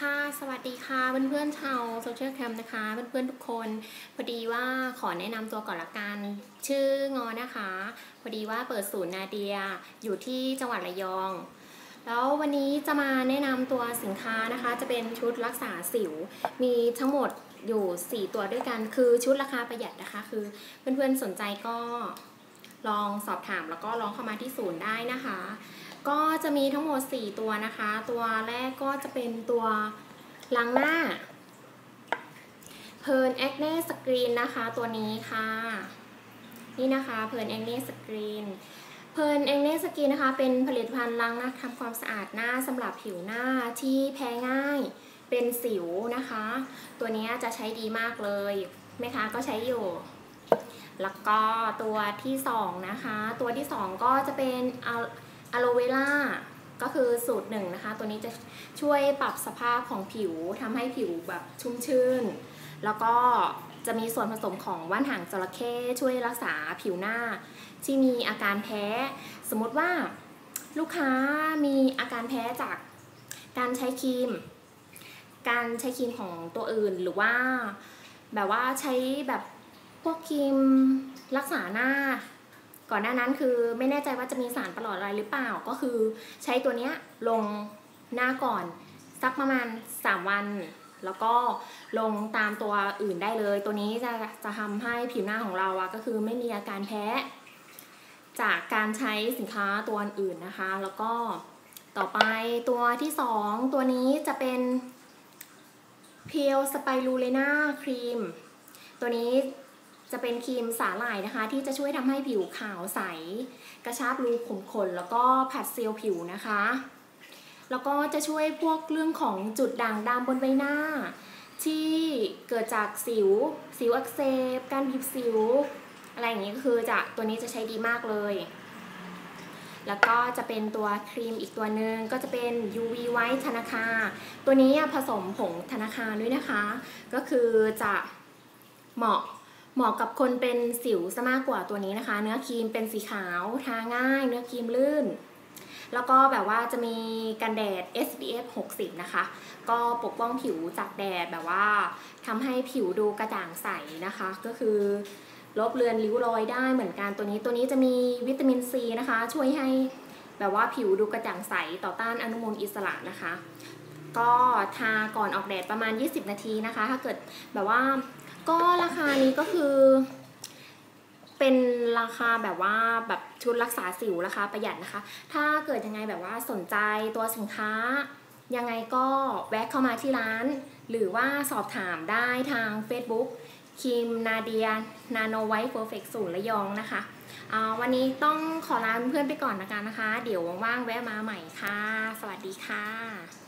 ค่ะ สวัสดีค่ะ เพื่อนๆชาวโซเชียลแคมนะคะ เพื่อนๆทุกคน พอดีว่าขอแนะนำตัวก่อนละกัน ชื่องอนะคะ พอดีว่าเปิดศูนย์นาเดีย อยู่ที่จังหวัดระยอง แล้ววันนี้จะมาแนะนำตัวสินค้านะคะ จะเป็นชุดรักษาสิว มีทั้งหมดอยู่ 4 ตัวด้วยกัน คือชุดราคาประหยัดนะคะ คือเพื่อนๆสนใจก็ ลองสอบถามแล้วก็ลองเข้ามาที่ศูนย์ได้นะคะ ก็จะมีทั้งหมด 4 ตัวนะคะ ตัวแรกก็จะเป็นตัวล้างหน้าเพลินแอคเน่สกรีนนะคะตัวนี้ค่ะ นี่นะคะเพลินแอคเน่สกรีนเพลินแอคเน่สกรีนนะคะ เป็นผลิตภัณฑ์ล้างหน้าทำความสะอาดหน้าสำหรับผิวหน้าที่แพ้ง่ายเป็นสิวนะคะ ตัวนี้จะใช้ดีมากเลยแม่ค้าก็ใช้อยู่ แล้วก็ตัวที่สองนะคะ ตัวที่สองก็จะเป็นอะอะโลเวล่าก็คือสูตรหนึ่งนะคะ ตัวนี้จะช่วยปรับสภาพของผิวทำให้ผิวแบบชุ่มชื่น แล้วก็จะมีส่วนผสมของว่านหางจระเข้ช่วยรักษาผิวหน้า ที่มีอาการแพ้ สมมติว่าลูกค้ามีอาการแพ้จากการใช้ครีม การใช้ครีมของตัวอื่นหรือว่าแบบว่าใช้แบบ พวกครีมรักษาหน้า ก่อนหน้านั้นคือไม่แน่ใจว่าจะมีสารประหลอดอะไรหรือเปล่า ก็คือใช้ตัวเนี้ยลงหน้าก่อนสักประมาณ 3 วัน แล้วก็ลงตามตัวอื่นได้เลย ตัวนี้จะจะทำให้ผิวหน้าของเราอะก็คือไม่มีอาการแพ้ จากการใช้สินค้าตัวอื่นนะคะ แล้วก็ต่อไปตัวที่ 2 ตัวนี้จะเป็นเพียวสไปรูเลนาครีม ตัวนี้ จะเป็นครีมสาหร่ายนะคะ ที่จะช่วยทำให้ผิวขาวใส กระชับรูขุมขนแล้วก็ผัดเซลล์ผิวนะคะ แล้วก็จะช่วยพวกเรื่องของจุดด่างดำบนใบหน้า ที่เกิดจากสิว สิวอักเสบการบีบสิว อะไรอย่างนี้ก็คือจะตัวนี้จะใช้ดีมากเลย แล้วก็จะเป็นตัวครีมอีกตัวหนึ่งก็จะเป็น UV White ธนาคา ตัวนี้ผสมผงธนาคารด้วยนะคะ ก็คือจะเหมาะ เหมาะกับคนเป็นสิวซะมากกว่าตัวนี้นะคะ เนื้อครีมเป็นสีขาวทาง่าย เนื้อครีมลื่น แล้วก็แบบว่าจะมีกันแดด SPF 60 นะคะ ก็ปกป้องผิวจากแดดแบบว่าทำให้ผิวดูกระจ่างใสนะคะ ก็คือลบเลือนริ้วรอยได้เหมือนกันตัวนี้ตัวนี้จะมีวิตามินซีนะคะ ช่วยให้แบบว่าผิวดูกระจ่างใสต่อต้านอนุมูลอิสระนะคะ ก็ทาก่อนออกแดดประมาณ 20 นาทีนะคะ ถ้าเกิดแบบว่าก็ราคานี้ก็คือ เป็นราคาแบบว่าแบบชุดรักษาสิวราคาประหยัดนะคะ ถ้าเกิดยังไงแบบว่าสนใจตัวสินค้า ยังไงก็แวะเข้ามาที่ร้าน หรือว่าสอบถามได้ทาง Facebook ครีมนาเดียนาโนไวท์เพอร์เฟกต์ศูนย์ระยองนะคะวันนี้ต้องขอลาเพื่อนไปก่อนนะคะนะคะ เดี๋ยวว่างๆแวะมาใหม่ค่ะ สวัสดีค่ะ